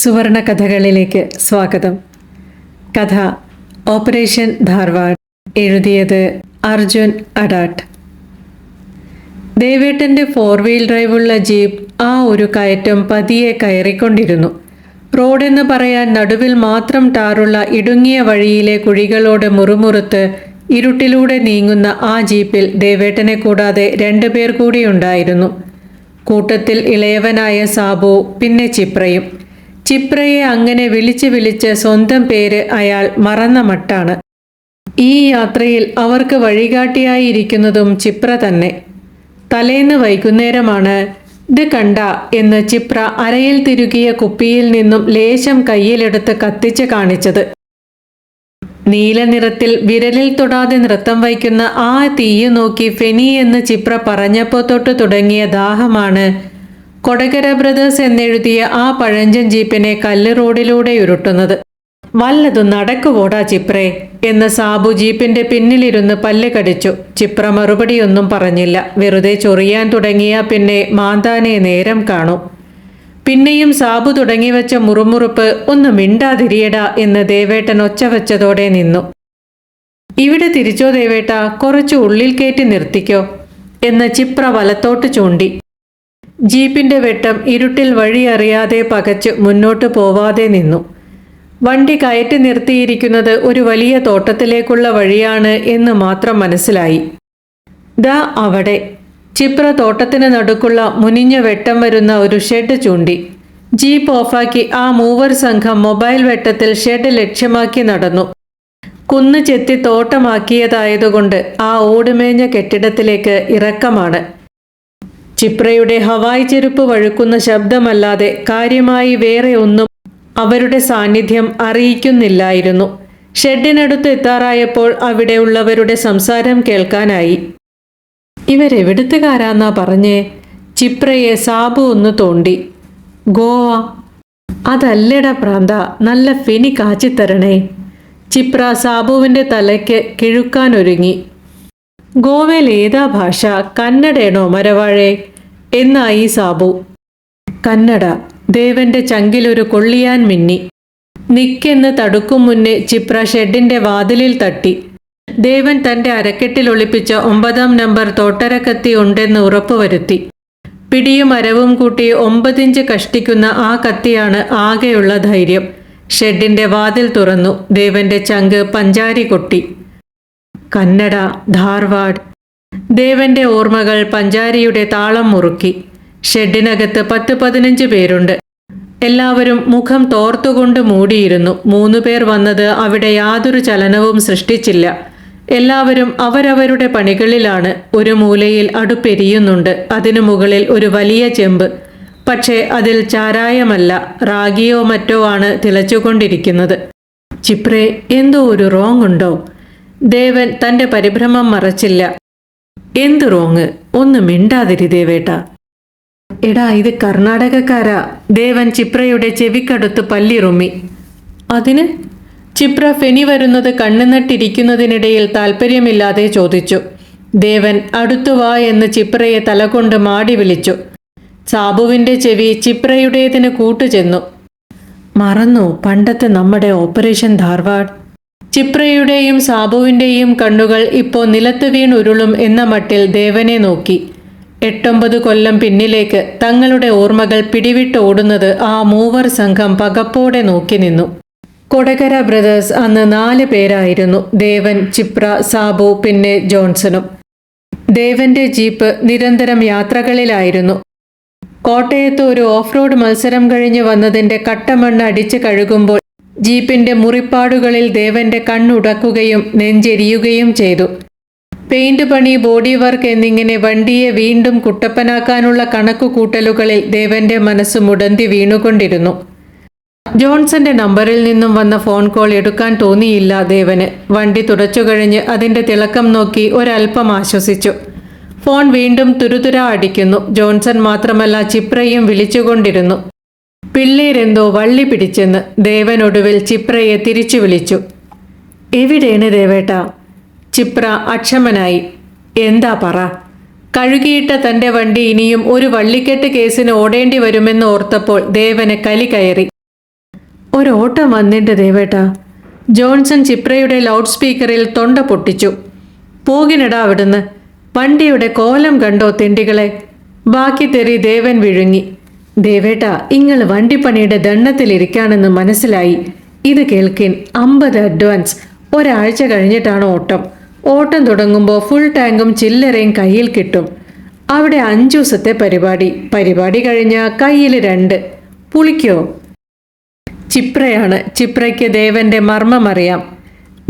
സുവർണ കഥകളിലേക്ക് സ്വാഗതം. കഥ ഓപ്പറേഷൻ ധാർവാഡ് എഴുതിയത് അർജുൻ അഡാട്ട്. ദേവേട്ടന്റെ ഫോർ വീൽ ഡ്രൈവുള്ള ജീപ്പ് ആ ഒരു കയറ്റം പതിയെ കയറിക്കൊണ്ടിരുന്നു. റോഡെന്ന് പറയാൻ നടുവിൽ മാത്രം ടാറുള്ള ഇടുങ്ങിയ വഴിയിലെ കുഴികളോട് മുറുമുറുത്ത് ഇരുട്ടിലൂടെ നീങ്ങുന്ന ആ ജീപ്പിൽ ദേവേട്ടനെ കൂടാതെ രണ്ടുപേർ കൂടിയുണ്ടായിരുന്നു കൂട്ടത്തിൽ ഇളയവനായ സാബു പിന്നെ ചിപ്രയും. ചിപ്രയെ അങ്ങനെ വിളിച്ച് വിളിച്ച് സ്വന്തം പേര് അയാൾ മറന്ന മട്ടാണ്. ഈ യാത്രയിൽ അവർക്ക് വഴികാട്ടിയായിരിക്കുന്നതും ചിപ്ര തന്നെ. തലേന്ന് വൈകുന്നേരമാണ് ഇത് കണ്ട എന്ന് ചിപ്ര അരയിൽ തിരുകിയ കുപ്പിയിൽ നിന്നും ലേശം കയ്യിലെടുത്ത് കത്തിച്ച് കാണിച്ചത്. നീല നിറത്തിൽ വിരലിൽ തൊടാതെ നൃത്തം വയ്ക്കുന്ന ആ തീയ് നോക്കി ഫെനി എന്ന് ചിപ്ര പറഞ്ഞപ്പോൾ തൊട്ട് തുടങ്ങിയ ദാഹമാണ് കൊടകര ബ്രദേഴ്സ് എന്നെഴുതിയ ആ പഴഞ്ചൻ ജീപ്പിനെ കല്ല് റോഡിലൂടെ ഉരുട്ടുന്നത്. വല്ലതും നടക്കുവോടാ ചിപ്രേ? എന്ന് സാബു ജീപ്പിന്റെ പിന്നിലിരുന്ന് പല്ല് കടിച്ചു. ചിപ്ര മറുപടിയൊന്നും പറഞ്ഞില്ല. വെറുതെ ചൊറിയാൻ തുടങ്ങിയ പിന്നെ മാന്താനെ നേരം കാണൂ. പിന്നെയും സാബു തുടങ്ങി വെച്ച മുറുമുറുപ്പ് ഒന്ന് മിണ്ടാതിരിയടാ എന്ന് ദേവേട്ടൻ ഒച്ച വെച്ചതോടെ നിന്നു. ഇവിടെ തിരിച്ചോ ദേവേട്ട കുറച്ച് ഉള്ളിൽ കയറ്റി നിർത്തിക്കോ എന്ന് ചിപ്ര വലത്തോട്ട് ചൂണ്ടി. ജീപ്പിന്റെ വെട്ടം ഇരുട്ടിൽ വഴിയറിയാതെ പകച്ച് മുന്നോട്ട് പോവാതെ നിന്നു. വണ്ടി കയറ്റി നിർത്തിയിരിക്കുന്നത് ഒരു വലിയ തോട്ടത്തിലേക്കുള്ള വഴിയാണ് എന്ന് മാത്രം മനസ്സിലായി. ദാ അവിടെ. ചിപ്ര തോട്ടത്തിന് നടുക്കുള്ള മുനിഞ്ഞ വെട്ടം വരുന്ന ഒരു ഷെഡ് ചൂണ്ടി. ജീപ്പ് ഓഫാക്കി ആ മൂവർ സംഘം മൊബൈൽ വെട്ടത്തിൽ ഷെഡ് ലക്ഷ്യമാക്കി നടന്നു. കുന്നു ചെത്തി തോട്ടമാക്കിയതായതുകൊണ്ട് ആ ഓടുമേഞ്ഞ കെട്ടിടത്തിലേക്ക് ഇറക്കമാണ്. ചിപ്രയുടെ ഹവായ് ചെരുപ്പ് വഴുക്കുന്ന ശബ്ദമല്ലാതെ കാര്യമായി വേറെ ഒന്നും അവരുടെ സാന്നിധ്യം അറിയിക്കുന്നില്ലായിരുന്നു. ഷെഡിനടുത്ത് എത്താറായപ്പോൾ അവിടെയുള്ളവരുടെ സംസാരം കേൾക്കാനായി. ഇവരെവിടുത്തുകാരാന്നാ പറഞ്ഞേ? ചിപ്രയെ സാബു ഒന്ന് തോണ്ടി. ഗോവ. അതല്ലട പ്രാന്ത നല്ല ഫിനി കാച്ചിത്തരണേ. ചിപ്ര സാബുവിന്റെ തലയ്ക്ക് കിഴുക്കാനൊരുങ്ങി. ഗോവയിൽ ഏതാ ഭാഷ? കന്നഡയാണോ മരവാഴേ? എന്നായി സാബു. കന്നഡ. ദേവന്റെ ചങ്കിലൊരു കൊള്ളിയാൻ മിന്നി. നിക്കെന്ന് തടുക്കും മുന്നേ ചിപ്ര ഷെഡിന്റെ വാതിലിൽ തട്ടി. ദേവൻ തന്റെ അരക്കെട്ടിൽ ഒളിപ്പിച്ച ഒമ്പതാം നമ്പർ തോട്ടരക്കത്തി ഉണ്ടെന്ന് ഉറപ്പുവരുത്തി. പിടിയും അരവും കൂട്ടി ഒമ്പതിഞ്ച് കഷ്ടിക്കുന്ന ആ കത്തിയാണ് ആകെയുള്ള ധൈര്യം. ഷെഡിന്റെ വാതിൽ തുറന്നു. ദേവന്റെ ചങ്ക് പഞ്ചാരി കൊട്ടി. കന്നഡ ധാർവാഡ്. ദേവന്റെ ഓർമ്മകൾ പഞ്ചാരിയുടെ താളം മുറുക്കി. ഷെഡിനകത്ത് പത്ത് പതിനഞ്ച് പേരുണ്ട്. എല്ലാവരും മുഖം തോർത്തുകൊണ്ട് മൂടിയിരുന്നു. മൂന്നു പേർ വന്നത് അവിടെ യാതൊരു ചലനവും സൃഷ്ടിച്ചില്ല. എല്ലാവരും അവരവരുടെ പണികളിലാണ്. ഒരു മൂലയിൽ അടുപ്പെരിയുന്നുണ്ട്. അതിനു മുകളിൽ ഒരു വലിയ ചെമ്പ്. പക്ഷേ അതിൽ ചാരായമല്ല. റാഗിയോ മറ്റോ ആണ് തിളച്ചുകൊണ്ടിരിക്കുന്നത്. ചിപ്രേ എന്തോ ഒരു റോങ് ഉണ്ടോ? ദേവൻ തന്റെ പരിഭ്രമം മറച്ചില്ല. എന്ത് റോങ്? ഒന്ന് മിണ്ടാതിരി ദേവേട്ട എടാ ഇത് കർണാടകക്കാരാ. ദേവൻ ചിപ്രയുടെ ചെവിക്കടുത്ത് പല്ലിറുമ്മി. അതിന്? ചിപ്ര ഫെനി വരുന്നത് കണ്ണുനട്ടിരിക്കുന്നതിനിടയിൽ താല്പര്യമില്ലാതെ ചോദിച്ചു. ദേവൻ അടുത്തു വാ എന്ന് ചിപ്രയെ തലകൊണ്ട് മാടി വിളിച്ചു. സാബുവിന്റെ ചെവി ചിപ്രയുടേതിന് കൂട്ടുചെന്നു. മറന്നു. പണ്ടത്തെ നമ്മുടെ ഓപ്പറേഷൻ ധാർവാഡ്. ചിപ്രയുടെയും സാബുവിന്റെയും കണ്ണുകൾ ഇപ്പോൾ നിലത്ത് വീണുരുളും എന്ന മട്ടിൽ ദേവനെ നോക്കി. എട്ടൊമ്പത് കൊല്ലം പിന്നിലേക്ക് തങ്ങളുടെ ഓർമ്മകൾ പിടിവിട്ടോടുന്നത് ആ മൂവർ സംഘം പകപ്പോടെ നോക്കി നിന്നു. കൊടകര ബ്രദേഴ്സ് അന്ന് നാല് പേരായിരുന്നു ദേവൻ ചിപ്ര സാബു പിന്നെ ജോൺസണും. ദേവന്റെ ജീപ്പ് നിരന്തരം യാത്രകളിലായിരുന്നു. കോട്ടയത്ത് ഒരു ഓഫ് റോഡ് മത്സരം കഴിഞ്ഞ് വന്നതിന്റെ കട്ടമണ്ണ് അടിച്ചു കഴുകുമ്പോൾ ജീപ്പിന്റെ മുറിപ്പാടുകളിൽ ദേവന്റെ കണ്ണുടക്കുകയും നെഞ്ചെരിയുകയും ചെയ്തു. പെയിന്റ് പണി ബോഡി വർക്ക് എന്നിങ്ങനെ വണ്ടിയെ വീണ്ടും കുട്ടപ്പനാക്കാനുള്ള കണക്കുകൂട്ടലുകളിൽ ദേവന്റെ മനസ്സ് മുടന്തി വീണുകൊണ്ടിരുന്നു. ജോൺസന്റെ നമ്പറിൽ നിന്നും വന്ന ഫോൺ കോൾ എടുക്കാൻ തോന്നിയില്ല ദേവന്. വണ്ടി തുടച്ചു കഴിഞ്ഞ് അതിന്റെ തിളക്കം നോക്കി ഒരല്പം ആശ്വസിച്ചു. ഫോൺ വീണ്ടും തുരുതുര അടിക്കുന്നു. ജോൺസൺ മാത്രമല്ല ചിപ്രയും വിളിച്ചുകൊണ്ടിരുന്നു. പിള്ളേരെന്തോ വള്ളി പിടിച്ചെന്ന് ദേവനൊടുവിൽ ചിപ്രയെ തിരിച്ചു വിളിച്ചു. എവിടെയാണ് ദേവേട്ട? ചിപ്ര അക്ഷമനായി. എന്താ പറ? കഴുകിയിട്ട തന്റെ വണ്ടി ഇനിയും ഒരു വള്ളിക്കെട്ട് കേസിന് ഓടേണ്ടി വരുമെന്ന് ഓർത്തപ്പോൾ ദേവന് കലി കയറി. ഒരോട്ടം വന്നിട്ട് ദേവേട്ടാ. ജോൺസൺ ചിപ്രയുടെ ലൗഡ് സ്പീക്കറിൽ തൊണ്ട പൊട്ടിച്ചു. പോകിനടാ അവിടുന്ന്. വണ്ടിയുടെ കോലം കണ്ടോ തെണ്ടികളെ? ബാക്കി തെറി ദേവൻ വിഴുങ്ങി. ദേവേട്ട ഇങ്ങൾ വണ്ടിപ്പണിയുടെ ദണ്ണത്തിലിരിക്കാണെന്ന് മനസ്സിലായി. ഇത് കേൾക്കിൻ അമ്പത് അഡ്വാൻസ് ഒരാഴ്ച കഴിഞ്ഞിട്ടാണ് ഓട്ടം. ഓട്ടം തുടങ്ങുമ്പോൾ ഫുൾ ടാങ്കും ചില്ലറയും കയ്യിൽ കിട്ടും. അവിടെ അഞ്ചു ദിവസത്തെ പരിപാടി. പരിപാടി കഴിഞ്ഞ കയ്യിൽ രണ്ട്. പുളിക്കോ? ചിപ്രയാണ്. ചിപ്രയ്ക്ക് ദേവന്റെ മർമ്മമറിയാം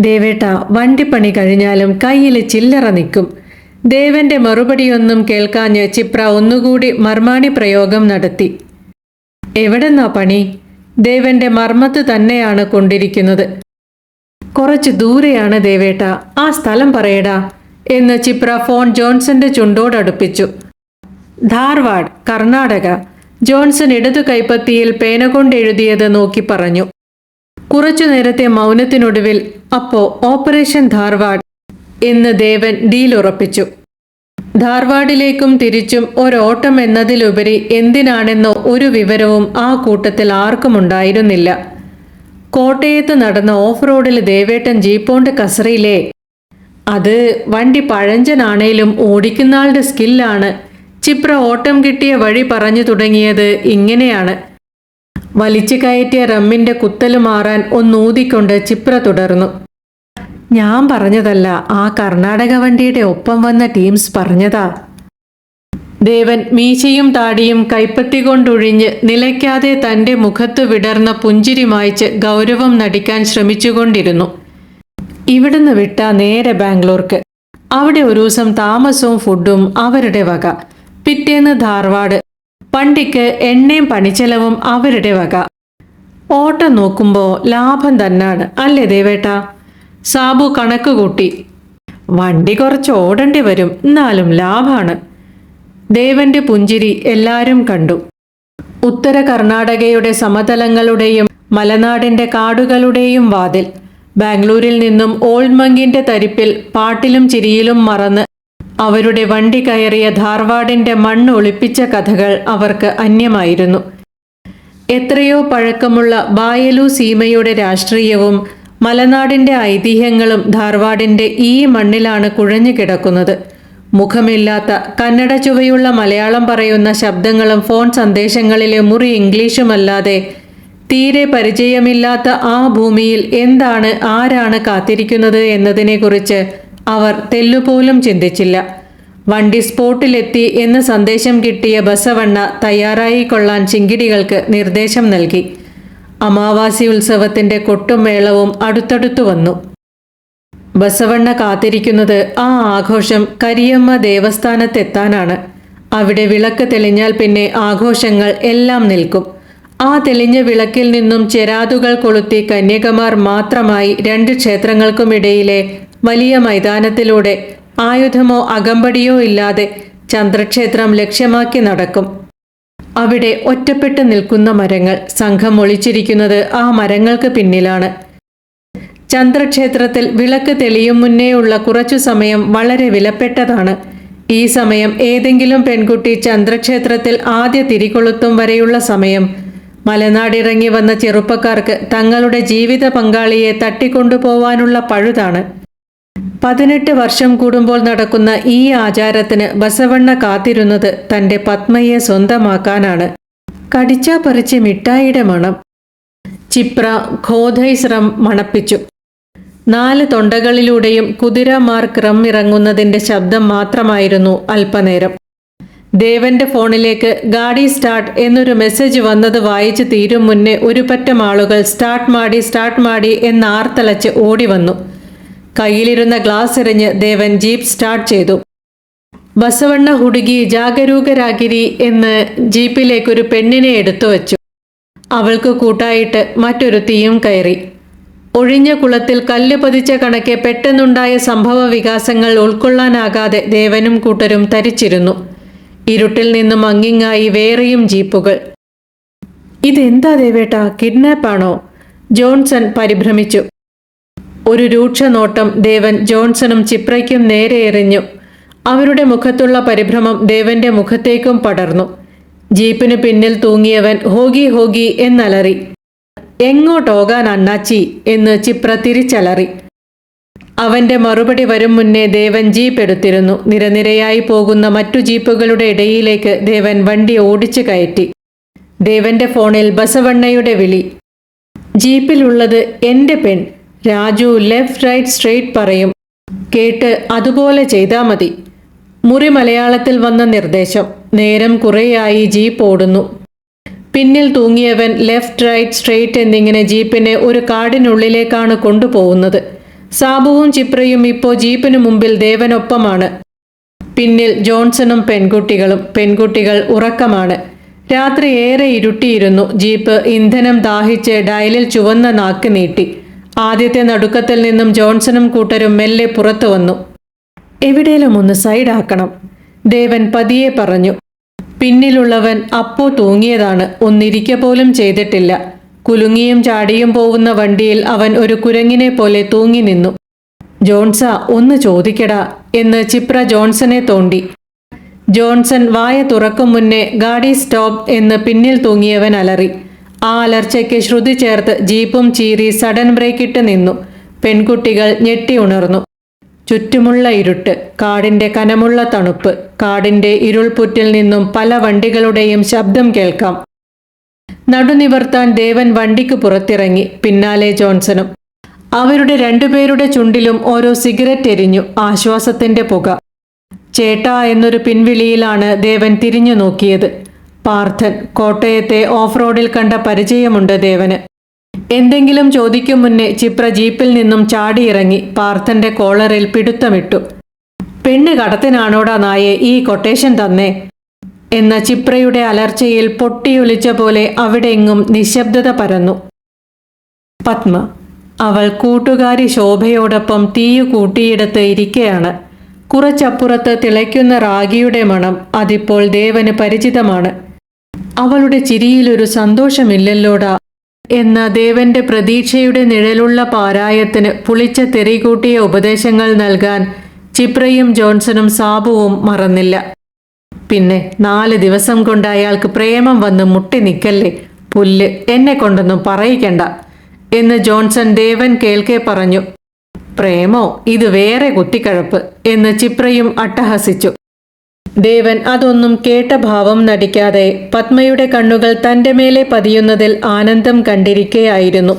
ദേവേട്ട വണ്ടിപ്പണി കഴിഞ്ഞാലും കയ്യിൽ ചില്ലറ നിൽക്കും. ദേവന്റെ മറുപടിയൊന്നും കേൾക്കാഞ്ഞ് ചിപ്ര ഒന്നുകൂടി മർമാണി പ്രയോഗം നടത്തി. എവിടെന്നാ പണി? ദേവന്റെ മർമ്മത്ത് തന്നെയാണ് കൊണ്ടിരിക്കുന്നത്. കുറച്ച് ദൂരെയാണ് ദേവേട്ട. ആ സ്ഥലം പറയടാ എന്ന് ചിപ്ര ഫോൺ ജോൺസന്റെ ചുണ്ടോടടുപ്പിച്ചു. ധാർവാഡ് കർണാടക. ജോൺസൺ ഇടതു കൈപ്പത്തിയിൽ പേന കൊണ്ടെഴുതിയത് നോക്കി പറഞ്ഞു. കുറച്ചു നേരത്തെ മൗനത്തിനൊടുവിൽ അപ്പോ ഓപ്പറേഷൻ ധാർവാഡ്. എന്ന് ദേവൻ ഡീൽ ഉറപ്പിച്ചു ധാർവാഡിലേക്കും തിരിച്ചും ഒരോട്ടം എന്നതിലുപരി എന്തിനാണെന്നോ ഒരു വിവരവും ആ കൂട്ടത്തിൽ ആർക്കും ഉണ്ടായിരുന്നില്ല കോട്ടയത്ത് നടന്ന ഓഫ് റോഡിൽ ദേവേട്ടൻ ജീപ്പോണ്ട് കസറിയിലെ അത് വണ്ടി പഴഞ്ചനാണേലും ഓടിക്കുന്ന ആളുടെ സ്കില്ലാണ്. ചിപ്ര ഓട്ടം കിട്ടിയ വഴി പറഞ്ഞു തുടങ്ങിയത് ഇങ്ങനെയാണ്. വലിച്ചു കയറ്റിയ റമ്മിന്റെ കുത്തൽ മാറാൻ ഒന്നൂതിക്കൊണ്ട് ചിപ്ര തുടർന്നു. ഞാൻ പറഞ്ഞതല്ല ആ കർണാടക വണ്ടിയുടെ ഒപ്പം വന്ന ടീംസ് പറഞ്ഞതാ. ദേവൻ മീശയും താടിയും കൈപ്പത്തി കൊണ്ടൊഴിഞ്ഞ് നിലയ്ക്കാതെ തന്റെ മുഖത്ത് വിടർന്ന പുഞ്ചിരി മായ്ച്ച് ഗൗരവം നടിക്കാൻ ശ്രമിച്ചുകൊണ്ടിരുന്നു. ഇവിടുന്ന് വിട്ട നേരെ ബാംഗ്ലൂർക്ക്. അവിടെ ഒരു ദിവസം താമസവും ഫുഡും അവരുടെ വക. പിറ്റേന്ന് ധാർവാട് വണ്ടിക്ക് എണ്ണയും പണിച്ചെലവും അവരുടെ വക. ഓട്ടം നോക്കുമ്പോൾ ലാഭം തന്നാണ് അല്ലേ ദേവേട്ട? സാബു കണക്ക് കൂട്ടി. വണ്ടി കുറച്ച് ഓടേണ്ടി വരും. എന്നാലും ലാഭാണ്. ദേവന്റെ പുഞ്ചിരി എല്ലാരും കണ്ടു. ഉത്തര കർണാടകയുടെ സമതലങ്ങളുടെയും മലനാടിന്റെ കാടുകളുടെയും വാതിൽ. ബാംഗ്ലൂരിൽ നിന്നും ഓൾഡ് മങ്കിന്റെ തരിപ്പിൽ പാട്ടിലും ചിരിയിലും മറന്ന് അവരുടെ വണ്ടി കയറിയ ധാർവാഡിന്റെ മണ്ണ് ഒളിപ്പിച്ച കഥകൾ അവർക്ക് അന്യമായിരുന്നു. എത്രയോ പഴക്കമുള്ള ബായലു സീമയുടെ രാഷ്ട്രീയവും മലനാടിന്റെ ഐതിഹ്യങ്ങളും ധാർവാഡിന്റെ ഈ മണ്ണിലാണ് കുഴഞ്ഞു കിടക്കുന്നത്. മുഖമില്ലാത്ത കന്നഡ ചുവയുള്ള മലയാളം പറയുന്ന ശബ്ദങ്ങളും ഫോൺ സന്ദേശങ്ങളിലെ മുറി ഇംഗ്ലീഷുമല്ലാതെ തീരെ പരിചയമില്ലാത്ത ആ ഭൂമിയിൽ എന്താണ് ആരാണ് കാത്തിരിക്കുന്നത് എന്നതിനെക്കുറിച്ച് അവർ തെല്ലുപോലും ചിന്തിച്ചില്ല. വണ്ടി സ്പോട്ടിലെത്തി എന്ന് സന്ദേശം കിട്ടിയ ബസവണ്ണ തയ്യാറായിക്കൊള്ളാൻ ചിങ്കിടികൾക്ക് നിർദ്ദേശം നൽകി. അമാവാസി ഉത്സവത്തിന്റെ കൊട്ടും മേളവും അടുത്തടുത്തു വന്നു. ബസവണ്ണ കാത്തിരിക്കുന്നത് ആ ആഘോഷം കരിയമ്മ ദേവസ്ഥാനത്തെത്താനാണ്. അവിടെ വിളക്ക് തെളിഞ്ഞാൽ പിന്നെ ആഘോഷങ്ങൾ എല്ലാം നിൽക്കും. ആ തെളിഞ്ഞ വിളക്കിൽ നിന്നും ചെരാതുകൾ കൊളുത്തി കന്യകമാർ മാത്രമായി രണ്ട് ക്ഷേത്രങ്ങൾക്കുമിടയിലെ വലിയ മൈതാനത്തിലൂടെ ആയുധമോ അകമ്പടിയോ ഇല്ലാതെ ചന്ദ്രക്ഷേത്രം ലക്ഷ്യമാക്കി നടക്കും. അവിടെ ഒറ്റപ്പെട്ട് നിൽക്കുന്ന മരങ്ങൾ സംഘം ഒളിച്ചിരിക്കുന്നത് ആ മരങ്ങൾക്ക് പിന്നിലാണ്. ചന്ദ്രക്ഷേത്രത്തിൽ വിളക്ക് തെളിയും മുന്നേയുള്ള കുറച്ചു സമയം വളരെ വിലപ്പെട്ടതാണ്. ഈ സമയം ഏതെങ്കിലും പെൺകുട്ടി ചന്ദ്രക്ഷേത്രത്തിൽ ആദ്യ തിരികൊളുത്തും വരെയുള്ള സമയം. മലനാടിറങ്ങി വന്ന ചെറുപ്പക്കാർക്ക് തങ്ങളുടെ ജീവിത പങ്കാളിയെ തട്ടിക്കൊണ്ടുപോവാനുള്ള പഴുതാണ്. പതിനെട്ട് വർഷം കൂടുമ്പോൾ നടക്കുന്ന ഈ ആചാരത്തിന് ബസവണ്ണ കാത്തിരുന്നത് തന്റെ പത്മയെ സ്വന്തമാക്കാനാണ്. കടിച്ചാ പറിച്ച് മിഠായിയുടെ മണം. ചിപ്ര ഖോധൈസ്രം മണപ്പിച്ചു. നാല് തൊണ്ടകളിലൂടെയും കുതിരമാർ ക്രം ഇറങ്ങുന്നതിന്റെ ശബ്ദം മാത്രമായിരുന്നു അല്പനേരം. ദേവന്റെ ഫോണിലേക്ക് ഗാഡി സ്റ്റാർട്ട് എന്നൊരു മെസ്സേജ് വന്നത് വായിച്ച് തീരും മുന്നേ ഒരു പറ്റം ആളുകൾ സ്റ്റാർട്ട് മാടി സ്റ്റാർട്ട് മാടി എന്ന് ആർത്തലച്ച് ഓടി വന്നു കയ്യിലിരുന്ന ഗ്ലാസ് എറിഞ്ഞ് ദേവൻ ജീപ്പ് സ്റ്റാർട്ട് ചെയ്തു. ബസവണ്ണ ഹുടുകി ജാഗരൂകരാഗിരി എന്ന് ജീപ്പിലേക്കൊരു പെണ്ണിനെ എടുത്തു വച്ചു. അവൾക്ക് കൂട്ടായിട്ട് മറ്റൊരു തീയും കയറി. ഒഴിഞ്ഞ കുളത്തിൽ കല്ല് പതിച്ച കണക്കെ പെട്ടെന്നുണ്ടായ സംഭവ വികാസങ്ങൾ ഉൾക്കൊള്ളാനാകാതെ ദേവനും കൂട്ടരും തരിച്ചിരുന്നു. ഇരുട്ടിൽ നിന്നും അങ്ങിങ്ങായി വേറെയും ജീപ്പുകൾ ഇതെന്താ ദേവേട്ട കിഡ്നാപ്പാണോ ജോൺസൺ പരിഭ്രമിച്ചു. ഒരു രൂക്ഷ നോട്ടം ദേവൻ ജോൺസണും ചിപ്രയ്ക്കും നേരെ എറിഞ്ഞു. അവരുടെ മുഖത്തുള്ള പരിഭ്രമം ദേവന്റെ മുഖത്തേക്കും പടർന്നു. ജീപ്പിന് പിന്നിൽ തൂങ്ങിയവൻ ഹോഗി ഹോഗി എന്നലറി. എങ്ങോട്ടോകാൻ അണ്ണാച്ചി? എന്ന് ചിപ്ര തിരിച്ചലറി. അവന്റെ മറുപടി വരും മുന്നേ ദേവൻ ജീപ്പ് എടുത്തിരുന്നു. നിരനിരയായി പോകുന്ന മറ്റു ജീപ്പുകളുടെ ഇടയിലേക്ക് ദേവൻ വണ്ടി ഓടിച്ചു കയറ്റി. ദേവന്റെ ഫോണിൽ ബസവണ്ണയുടെ വിളി. ജീപ്പിലുള്ളത് എന്റെ പെൺ. രാജു ലെഫ്റ്റ് റൈറ്റ് സ്ട്രെയിറ്റ് പറയും. കേട്ട് അതുപോലെ ചെയ്താൽ മതി. മുറി മലയാളത്തിൽ വന്ന നിർദ്ദേശം. നേരം കുറേയായി ജീപ്പ് ഓടുന്നു. പിന്നിൽ തൂങ്ങിയവൻ ലെഫ്റ്റ് റൈറ്റ് സ്ട്രെയിറ്റ് എന്നിങ്ങനെ ജീപ്പിനെ ഒരു കാടിനുള്ളിലേക്കാണ് കൊണ്ടുപോകുന്നത്. സാബുവും ചിപ്രയും ഇപ്പോൾ ജീപ്പിനു മുമ്പിൽ ദേവനൊപ്പമാണ്. പിന്നിൽ ജോൺസണും പെൺകുട്ടികളും. പെൺകുട്ടികൾ ഉറക്കമാണ്. രാത്രി ഏറെ ഇരുട്ടിയിരുന്നു. ജീപ്പ് ഇന്ധനം ദാഹിച്ച് ഡയലിൽ ചുവന്ന നാക്ക് നീട്ടി. ആദ്യത്തെ നടുക്കത്തിൽ നിന്നും ജോൺസണും കൂട്ടരും മെല്ലെ പുറത്തു വന്നു. എവിടേലും ഒന്ന് സൈഡാക്കണം. ദേവൻ പതിയെ പറഞ്ഞു പിന്നിലുള്ളവൻ അപ്പോ തൂങ്ങിയതാണ്. ഒന്നിരിക്ക പോലും ചെയ്തിട്ടില്ല. കുലുങ്ങിയും ചാടിയും പോകുന്ന വണ്ടിയിൽ അവൻ ഒരു കുരങ്ങിനെ പോലെ തൂങ്ങി നിന്നു. ജോൺസ ഒന്ന് ചോദിക്കടാ എന്ന് ചിപ്ര ജോൺസനെ തോണ്ടി. ജോൺസൺ വായ തുറക്കും മുന്നേ ഗാഡി സ്റ്റോപ്പ് എന്ന് പിന്നിൽ തൂങ്ങിയവൻ അലറി. ആ അലർച്ചയ്ക്ക് ശ്രുതി ചേർത്ത് ജീപ്പും ചീറി സഡൻ ബ്രേക്കിട്ട് നിന്നു. പെൺകുട്ടികൾ ഞെട്ടി ഉണർന്നു. ചുറ്റുമുള്ള ഇരുട്ട് കാടിന്റെ കനമുള്ള തണുപ്പ് കാടിന്റെ ഇരുൾപുറ്റിൽ നിന്നും പല വണ്ടികളുടെയും ശബ്ദം കേൾക്കാം. നടുനിവർത്താൻ ദേവൻ വണ്ടിക്ക് പുറത്തിറങ്ങി പിന്നാലെ ജോൺസണും. അവരുടെ രണ്ടുപേരുടെ ചുണ്ടിലും ഓരോ സിഗരറ്റ് എരിഞ്ഞു ആശ്വാസത്തിന്റെ പുക. ചേട്ടാ എന്നൊരു പിൻവിളിയിലാണ് ദേവൻ തിരിഞ്ഞു നോക്കിയത്. പാർത്ഥൻ കോട്ടയത്തെ ഓഫ് റോഡിൽ കണ്ട പരിചയമുണ്ട് ദേവന്. എന്തെങ്കിലും ചോദിക്കും മുന്നേ ചിപ്ര ജീപ്പിൽ നിന്നും ചാടിയിറങ്ങി പാർത്ഥന്റെ കോളറിൽ പിടുത്തമിട്ടു. പെണ്ണ് കടത്തിനാണോടാ നായെ ഈ കൊട്ടേഷൻ തന്നെ എന്ന ചിപ്രയുടെ അലർച്ചയിൽ പൊട്ടിയൊലിച്ച പോലെ അവിടെയെങ്ങും നിശബ്ദത പരന്നു. പത്മ അവൾ കൂട്ടുകാരി ശോഭയോടൊപ്പം തീയു കൂട്ടിയിടത്ത് ഇരിക്കയാണ്. കുറച്ചപ്പുറത്ത് തിളയ്ക്കുന്ന റാഗിയുടെ മണം അതിപ്പോൾ ദേവന് പരിചിതമാണ്. അവളുടെ ചിരിയിലൊരു സന്തോഷമില്ലല്ലോടാ. എന്ന ദേവന്റെ പ്രതീക്ഷയുടെ നിഴലുള്ള പാരായത്തിന് പുളിച്ച തെറികൂട്ടിയ ഉപദേശങ്ങൾ നൽകാൻ ചിപ്രയും ജോൺസണും സാബുവും മറന്നില്ല. പിന്നെ നാല് ദിവസം കൊണ്ട് അയാൾക്ക് പ്രേമം വന്ന് മുട്ടി നിൽക്കല്ലേ പുല്ല് എന്നെ കൊണ്ടൊന്നും പറയിക്കണ്ട എന്ന് ജോൺസൺ ദേവൻ കേൾക്കെ പറഞ്ഞു. പ്രേമോ ഇത് വേറെ കുത്തിക്കഴപ്പ് എന്ന് ചിപ്രയും അട്ടഹസിച്ചു. ദേവൻ അതൊന്നും കേട്ട ഭാവം നടിക്കാതെ പത്മയുടെ കണ്ണുകൾ തന്റെ മേലെ പതിയുന്നതിൽ ആനന്ദം കണ്ടിരിക്കുകയായിരുന്നു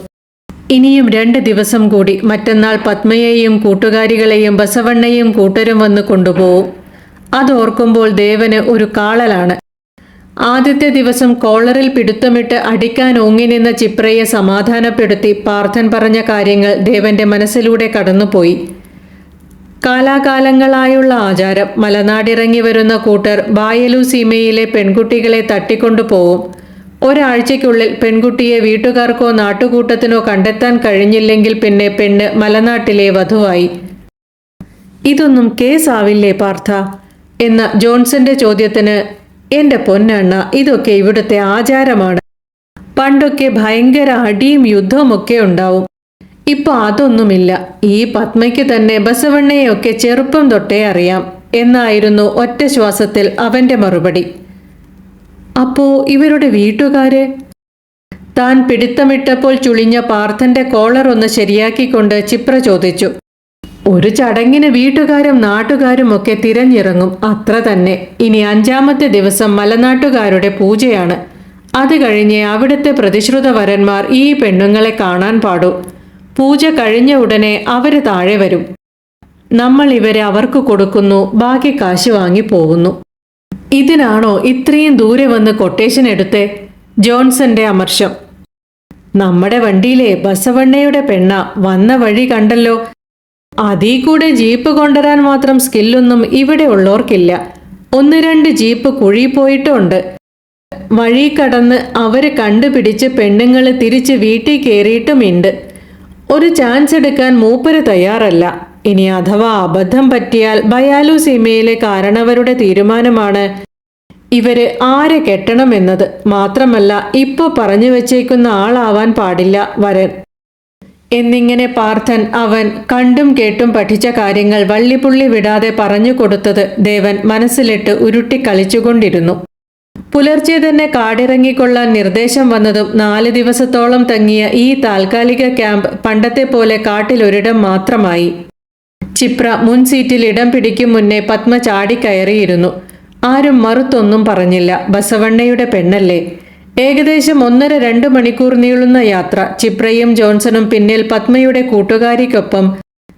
ഇനിയും രണ്ട് ദിവസം കൂടി മറ്റന്നാൾ പത്മയെയും കൂട്ടുകാരികളെയും ബസവണ്ണയും കൂട്ടരും വന്ന് കൊണ്ടുപോകും അതോർക്കുമ്പോൾ ദേവന് ഒരു കാളലാണ്. ആദ്യത്തെ ദിവസം കോളറിൽ പിടുത്തമിട്ട് അടിക്കാൻ ഓങ്ങി നിന്ന ചിപ്രയെ സമാധാനപ്പെടുത്തി പാർത്ഥൻ പറഞ്ഞ കാര്യങ്ങൾ ദേവന്റെ മനസ്സിലൂടെ കടന്നുപോയി. കാലാകാലങ്ങളായുള്ള ആചാരം. മലനാടിറങ്ങി വരുന്ന കൂട്ടർ ബായലു സീമയിലെ പെൺകുട്ടികളെ തട്ടിക്കൊണ്ടുപോകും ഒരാഴ്ചയ്ക്കുള്ളിൽ പെൺകുട്ടിയെ വീട്ടുകാർക്കോ നാട്ടുകൂട്ടത്തിനോ കണ്ടെത്താൻ കഴിഞ്ഞില്ലെങ്കിൽ പിന്നെ പെണ്ണ് മലനാട്ടിലെ വധുവായി. ഇതൊന്നും കേസാവില്ലേ പാർത്ഥ എന്ന ജോൺസന്റെ ചോദ്യത്തിന് എന്റെ പൊന്നണ്ണ ഇതൊക്കെ ഇവിടുത്തെ ആചാരമാണ്. പണ്ടൊക്കെ ഭയങ്കര അടിയും യുദ്ധമൊക്കെ ഉണ്ടാവും. ഇപ്പൊ അതൊന്നുമില്ല. ഈ പത്മയ്ക്ക് തന്നെ ബസവണ്ണയൊക്കെ ചെറുപ്പം തൊട്ടേ അറിയാം എന്നായിരുന്നു ഒറ്റ ശ്വാസത്തിൽ അവന്റെ മറുപടി. അപ്പോ ഇവരുടെ വീട്ടുകാര്? താൻ പിടുത്തമിട്ടപ്പോൾ ചുളിഞ്ഞ പാർത്ഥന്റെ കോളർ ഒന്ന് ശരിയാക്കിക്കൊണ്ട് ചിപ്ര ചോദിച്ചു. ഒരു ചടങ്ങിന് വീട്ടുകാരും നാട്ടുകാരും ഒക്കെ തിരഞ്ഞിറങ്ങും അത്ര തന്നെ. ഇനി അഞ്ചാമത്തെ ദിവസം മലനാട്ടുകാരുടെ പൂജയാണ്. അത് കഴിഞ്ഞ് അവിടുത്തെ പ്രതിശ്രുത വരന്മാർ ഈ പെണ്ണുങ്ങളെ കാണാൻ പാടൂ. പൂജ കഴിഞ്ഞ ഉടനെ അവർ താഴെ വരും. നമ്മൾ ഇവരെ അവർക്ക് കൊടുക്കുന്നു ബാക്കി കാശ് വാങ്ങി പോകുന്നു. ഇതിനാണോ ഇത്രയും ദൂരെ വന്ന് കൊട്ടേഷൻ എടുത്ത്? ജോൺസന്റെ അമർഷം. നമ്മുടെ വണ്ടിയിലെ ബസവണ്ണയുടെ പെണ്ണ വന്ന വഴി കണ്ടല്ലോ. അതീ കൂടെ ജീപ്പ് കൊണ്ടുവരാൻ മാത്രം സ്കില്ലൊന്നും ഇവിടെ ഉള്ളവർക്കില്ല. ഒന്ന് രണ്ട് ജീപ്പ് കുഴി പോയിട്ടുണ്ട്. വഴി കടന്ന് അവർ കണ്ടുപിടിച്ച് പെണ്ണുങ്ങൾ തിരിച്ച് വീട്ടിൽ കയറിയിട്ടുമുണ്ട് ഒരു ചാൻസ് എടുക്കാൻ മൂപ്പര് തയ്യാറല്ല. ഇനി അഥവാ അബദ്ധം പറ്റിയാൽ ബയാലു സീമയിലെ കാരണവരുടെ തീരുമാനമാണ് ഇവർ ആരെ കെട്ടണമെന്നത് മാത്രമല്ല ഇപ്പൊ പറഞ്ഞു വെച്ചേക്കുന്ന ആളാവാൻ പാടില്ല വരൻ. എന്നിങ്ങനെ പാർത്ഥൻ അവൻ കണ്ടും കേട്ടും പഠിച്ച കാര്യങ്ങൾ വള്ളിപ്പുള്ളി വിടാതെ പറഞ്ഞു കൊടുത്തത് ദേവൻ മനസ്സിലിട്ട് ഉരുട്ടി കളിച്ചുകൊണ്ടിരുന്നു പുലർച്ചെ തന്നെ കാടിറങ്ങിക്കൊള്ളാൻ നിർദ്ദേശം വന്നതും നാല് ദിവസത്തോളം തങ്ങിയ ഈ താൽക്കാലിക ക്യാമ്പ് പണ്ടത്തെ പോലെ കാട്ടിലൊരിടം മാത്രമായി. ചിപ്ര മുൻ സീറ്റിൽ ഇടം പിടിക്കും മുന്നേ പത്മ ചാടിക്കയറിയിരുന്നു ആരും മറുത്തൊന്നും പറഞ്ഞില്ല. ബസവണ്ണയുടെ പെണ്ണല്ലേ. ഏകദേശം ഒന്നര രണ്ട് മണിക്കൂർ നീളുന്ന യാത്ര ചിപ്രയും ജോൺസണും പിന്നിൽ പത്മയുടെ കൂട്ടുകാരിക്കൊപ്പം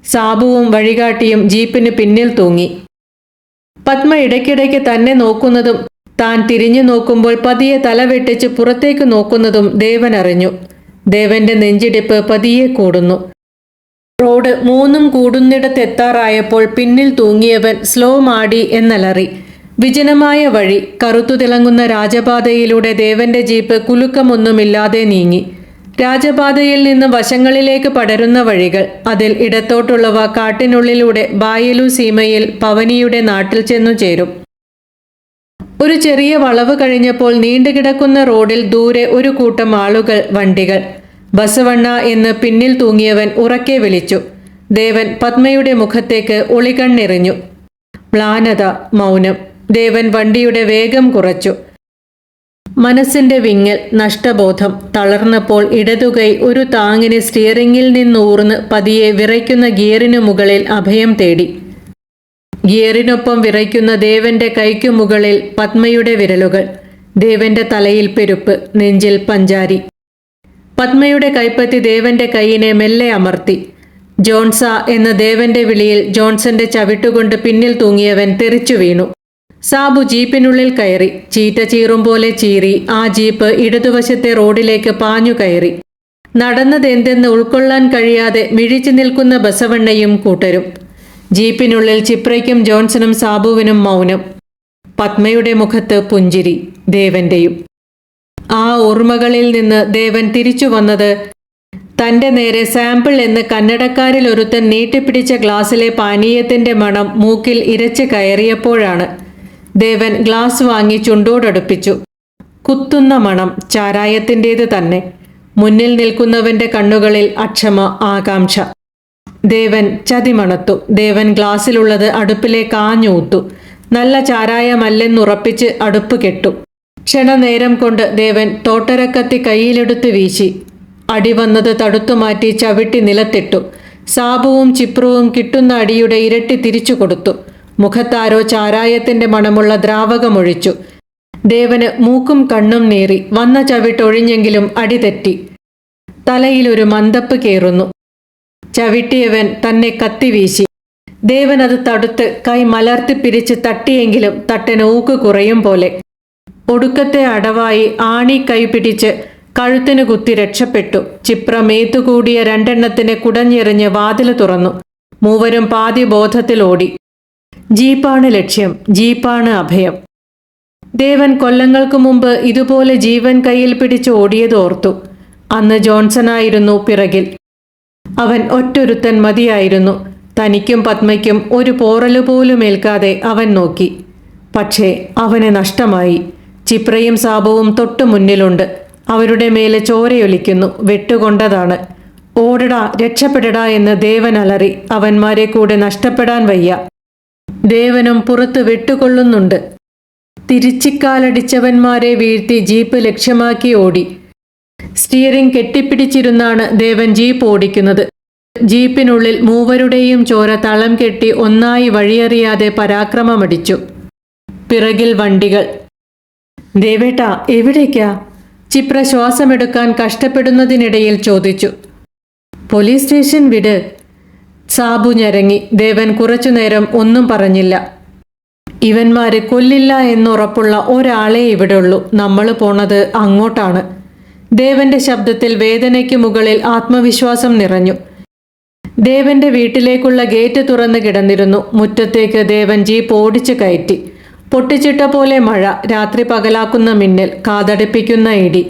സാബുവും വഴികാട്ടിയും ജീപ്പിന് പിന്നിൽ തൂങ്ങി. പത്മ ഇടയ്ക്കിടയ്ക്ക് തന്നെ നോക്കുന്നതും താൻ തിരിഞ്ഞു നോക്കുമ്പോൾ പതിയെ തല വെട്ടിച്ച് പുറത്തേക്ക് നോക്കുന്നതും ദേവൻ അറിഞ്ഞു. ദേവന്റെ നെഞ്ചിടിപ്പ് പതിയെ കൂടുന്നു. റോഡ് മൂന്നും കൂടുന്നിടത്തെത്താറായപ്പോൾ പിന്നിൽ തൂങ്ങിയവൻ സ്ലോ മാടി എന്നലറി. വിജനമായ വഴി കറുത്തു തിളങ്ങുന്ന രാജപാതയിലൂടെ ദേവന്റെ ജീപ്പ് കുലുക്കമൊന്നുമില്ലാതെ നീങ്ങി. രാജപാതയിൽ നിന്ന് വശങ്ങളിലേക്ക് പടരുന്ന വഴികൾ അതിൽ ഇടത്തോട്ടുള്ളവ കാട്ടിനുള്ളിലൂടെ ബായലു സീമയിൽ പവനിയുടെ നാട്ടിൽ ചെന്നു ചേരും. ഒരു ചെറിയ വളവ് കഴിഞ്ഞപ്പോൾ നീണ്ടുകിടക്കുന്ന റോഡിൽ ദൂരെ ഒരു കൂട്ടം ആളുകൾ വണ്ടികൾ. ബസവണ്ണ എന്ന് പിന്നിൽ തൂങ്ങിയവൻ ഉറക്കെ വിളിച്ചു. ദേവൻ പത്മയുടെ മുഖത്തേക്ക് ഒളികണ്ണെറിഞ്ഞു. മ്ലാനത മൗനം. ദേവൻ വണ്ടിയുടെ വേഗം കുറച്ചു. മനസ്സിന്റെ വിങ്ങൽ നഷ്ടബോധം തളർന്നപ്പോൾ ഇടതുകൈ ഒരു താങ്ങിന് സ്റ്റിയറിംഗിൽ നിന്നൂർന്ന് പതിയെ വിറയ്ക്കുന്ന ഗിയറിനു മുകളിൽ അഭയം തേടി. ഗിയറിനൊപ്പം വിറയ്ക്കുന്ന ദേവന്റെ കൈക്കു മുകളിൽ പത്മയുടെ വിരലുകൾ ദേവന്റെ തലയിൽ പെരുപ്പ് നെഞ്ചിൽ പഞ്ചാരി. പത്മയുടെ കൈപ്പത്തി ദേവന്റെ കൈയിനെ മെല്ലെ അമർത്തി. ജോൺസ എന്ന ദേവന്റെ വിളിയിൽ ജോൺസന്റെ ചവിട്ടുകൊണ്ട് പിന്നിൽ തൂങ്ങിയവൻ തെറിച്ചു വീണു. സാബു ജീപ്പിനുള്ളിൽ കയറി ചീറ്റ ചീറും പോലെ ചീറി ആ ജീപ്പ് ഇടതുവശത്തെ റോഡിലേക്ക് പാഞ്ഞു കയറി. നടന്നതെന്തെന്ന് ഉൾക്കൊള്ളാൻ കഴിയാതെ മിഴിച്ചു നിൽക്കുന്ന ബസവണ്ണയും കൂട്ടരും. ജീപ്പിനുള്ളിൽ ചിപ്രയ്ക്കും ജോൺസണും സാബുവിനും മൗനം. പത്മയുടെ മുഖത്ത് പുഞ്ചിരി ദേവന്റെയും. ആ ഓർമ്മകളിൽ നിന്ന് ദേവൻ തിരിച്ചു വന്നത് തന്റെ നേരെ സാമ്പിൾ എന്ന് കന്നടക്കാരിൽ ഒരുത്തൻ നീട്ടിപ്പിടിച്ച ഗ്ലാസ്സിലെ പാനീയത്തിന്റെ മണം മൂക്കിൽ ഇരച്ച് കയറിയപ്പോഴാണ്. ദേവൻ ഗ്ലാസ് വാങ്ങി ചുണ്ടോടടുപ്പിച്ചു. കുത്തുന്ന മണം ചാരായത്തിന്റേത് തന്നെ. മുന്നിൽ നിൽക്കുന്നവന്റെ കണ്ണുകളിൽ അക്ഷമ ആകാംക്ഷ. ദേവൻ ചതിമണത്തു. ദേവൻ ഗ്ലാസ്സിലുള്ളത് അടുപ്പിലെ ആഞ്ഞൂത്തു നല്ല ചാരായമല്ലെന്നുറപ്പിച്ച് അടുപ്പ് കെട്ടു. ക്ഷണനേരം കൊണ്ട് ദേവൻ തോട്ടരക്കത്തി കയ്യിലെടുത്ത് വീശി. അടി വന്നത് തടുത്തുമാറ്റി ചവിട്ടി നിലത്തിട്ടു. സാബുവും ചിപ്രുവും കിട്ടുന്ന അടിയുടെ ഇരട്ടി തിരിച്ചു കൊടുത്തു. മുഖത്താരോ ചാരായത്തിന്റെ മണമുള്ള ദ്രാവകമൊഴിച്ചു. ദേവന് മൂക്കും കണ്ണും നേറി. വന്ന ചവിട്ടൊഴിഞ്ഞെങ്കിലും അടി തെറ്റി. തലയിലൊരു മന്തപ്പ് കേറുന്നു. ചവിട്ടിയവൻ തന്നെ കത്തിവീശി ദേവൻ അത് തടുത്ത് കൈ മലർത്തി പിരിച്ച് തട്ടിയെങ്കിലും തട്ടന് ഊക്ക് കുറയും പോലെ. ഒടുക്കത്തെ അടവായി ആണി കൈ പിടിച്ച് കഴുത്തിന് കുത്തി രക്ഷപ്പെട്ടു. ചിപ്രമേത്തുകൂടിയ രണ്ടെണ്ണത്തിനെ കുടഞ്ഞെറിഞ്ഞ് വാതിൽ തുറന്നു. മൂവരും പാതി ബോധത്തിൽ ഓടി. ജീപ്പാണ് ലക്ഷ്യം ജീപ്പാണ് അഭയം. ദേവൻ കൊല്ലങ്ങൾക്ക് മുമ്പ് ഇതുപോലെ ജീവൻ കയ്യിൽ പിടിച്ച് ഓടിയതോർത്തു അന്ന് ജോൺസണായിരുന്നു പിറകിൽ. അവൻ ഒറ്റൊരുത്തൻ മതിയായിരുന്നു. തനിക്കും പത്മയ്ക്കും ഒരു പോറലു പോലും ഏൽക്കാതെ അവൻ നോക്കി. പക്ഷേ അവനെ നഷ്ടമായി. ചിപ്രയും സാബുവും തൊട്ടു മുന്നിലുണ്ട്. അവരുടെ മേലെ ചോരയൊലിക്കുന്നു. വെട്ടുകൊണ്ടതാണ്. ഓടടാ രക്ഷപ്പെടടാ എന്ന് ദേവൻ അലറി. അവന്മാരെ കൂടെ നഷ്ടപ്പെടാൻ വയ്യ. ദേവനും പുറത്ത് വെട്ടുകൊള്ളുന്നുണ്ട്. തിരിച്ചിക്കാലടിച്ചവന്മാരെ വീഴ്ത്തി ജീപ്പ് ലക്ഷ്യമാക്കി ഓടി. സ്റ്റിയറിംഗ് കെട്ടിപ്പിടിച്ചിരുന്നാണ് ദേവൻ ജീപ്പ് ഓടിക്കുന്നത്. ജീപ്പിനുള്ളിൽ മൂവരുടെയും ചോര തളം കെട്ടി ഒന്നായി വഴിയറിയാതെ പരാക്രമമടിച്ചു. പിറകിൽ വണ്ടികൾ. ദേവേട്ട എവിടേക്കാ? ചിപ്ര ശ്വാസമെടുക്കാൻ കഷ്ടപ്പെടുന്നതിനിടയിൽ ചോദിച്ചു. പോലീസ് സ്റ്റേഷൻ വിട്. സാബു ഞരങ്ങി. ദേവൻ കുറച്ചുനേരം ഒന്നും പറഞ്ഞില്ല. ഇവന്മാര് കൊല്ലില്ല എന്നുറപ്പുള്ള ഒരാളെ ഇവിടെ ഉള്ളൂ നമ്മൾ പോണത് അങ്ങോട്ടാണ്. ദേവന്റെ ശബ്ദത്തിൽ വേദനയ്ക്ക് മുകളിൽ ആത്മവിശ്വാസം നിറഞ്ഞു. ദേവന്റെ വീട്ടിലേക്കുള്ള ഗേറ്റ് തുറന്നു കിടന്നിരുന്നു. മുറ്റത്തേക്ക് ദേവൻ ജീപ്പ് ഓടിച്ചു കയറ്റി. പൊട്ടിച്ചിട്ട പോലെ മഴ രാത്രി പകലാക്കുന്ന മിന്നൽ കാതടിപ്പിക്കുന്ന ഇടി.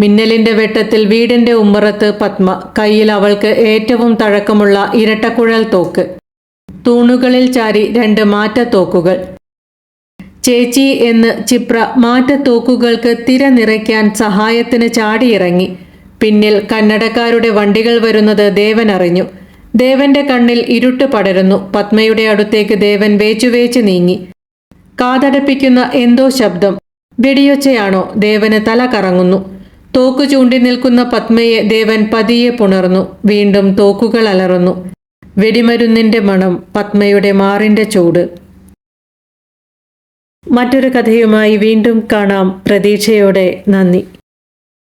മിന്നലിന്റെ വെട്ടത്തിൽ വീടിന്റെ ഉമ്മറത്ത് പത്മ കയ്യിൽ അവൾക്ക് ഏറ്റവും തഴക്കമുള്ള ഇരട്ടക്കുഴൽ തോക്ക്. തൂണുകളിൽ ചാരി രണ്ട് മാറ്റത്തോക്കുകൾ. ചേച്ചി എന്ന് ചിപ്ര മാറ്റത്തോക്കുകൾക്ക് തിര നിറയ്ക്കാൻ സഹായത്തിന് ചാടിയിറങ്ങി. പിന്നിൽ കന്നടക്കാരുടെ വണ്ടികൾ വരുന്നത് ദേവൻ അറിഞ്ഞു. ദേവന്റെ കണ്ണിൽ ഇരുട്ട് പടരുന്നു. പത്മയുടെ അടുത്തേക്ക് ദേവൻ വേച്ചുവേച്ച് നീങ്ങി. കാതടപ്പിക്കുന്ന എന്തോ ശബ്ദം. വെടിയൊച്ചയാണോ? ദേവന് തല കറങ്ങുന്നു. തോക്ക് ചൂണ്ടി നിൽക്കുന്ന പത്മയെ ദേവൻ പതിയെ പുണർന്നു. വീണ്ടും തോക്കുകൾ അലറുന്നു. വെടിമരുന്നിന്റെ മണം പത്മയുടെ മാറിന്റെ ചൂട്. മറ്റൊരു കഥയുമായി വീണ്ടും കാണാം. പ്രതീക്ഷയോടെ നന്ദി.